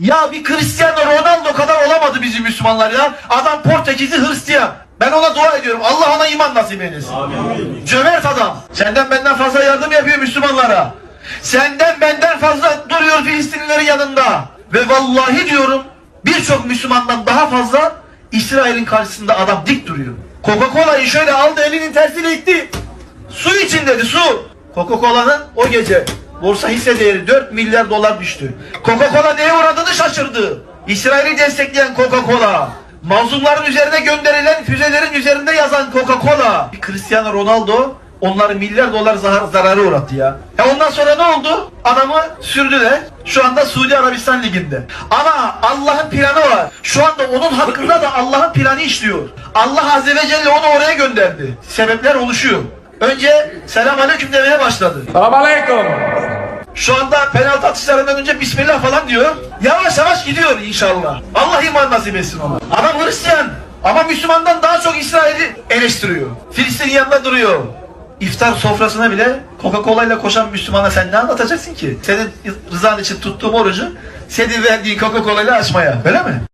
Ya bir Cristiano Ronaldo kadar olamadı bizim Müslümanlar ya. Adam Portekizli Hristiyan. Ben ona dua ediyorum. Allah ona iman nasip eylesin. Cömert adam. Senden benden fazla yardım yapıyor Müslümanlara. Senden benden fazla duruyor Filistinlilerin yanında. Ve vallahi diyorum birçok Müslümandan daha fazla İsrail'in karşısında adam dik duruyor. Coca-Cola'yı şöyle aldı elinin tersiyle itti. Su için dedi su. Coca-Cola'nın o gece borsa hisse değeri 4 milyar dolar düştü. Coca-Cola neye uğradığını şaşırdı. İsrail'i destekleyen Coca-Cola. Mazlumların üzerine gönderilen füzelerin üzerinde yazan Coca-Cola. Cristiano Ronaldo onları milyar dolar zar zararı uğrattı ya. E ondan sonra ne oldu? Adamı sürdüler. Şu anda Suudi Arabistan Ligi'nde. Ama Allah'ın planı var. Şu anda onun hakkında da Allah'ın planı işliyor. Allah Azze ve Celle onu oraya gönderdi. Sebepler oluşuyor. Önce selam aleyküm demeye başladı. Salam aleyküm. Şu anda penaltı atışlarından önce Bismillah falan diyor. Yavaş yavaş gidiyor inşallah. Allah iman nasip etsin ona. Adam Hristiyan. Ama Müslümandan daha çok İsrail'i eleştiriyor. Filistin yanında duruyor. İftar sofrasına bile Coca-Cola ile koşan Müslümana sen ne anlatacaksın ki? Senin rızan için tuttuğum orucu senin verdiğin Coca-Cola ile açmaya. Öyle mi?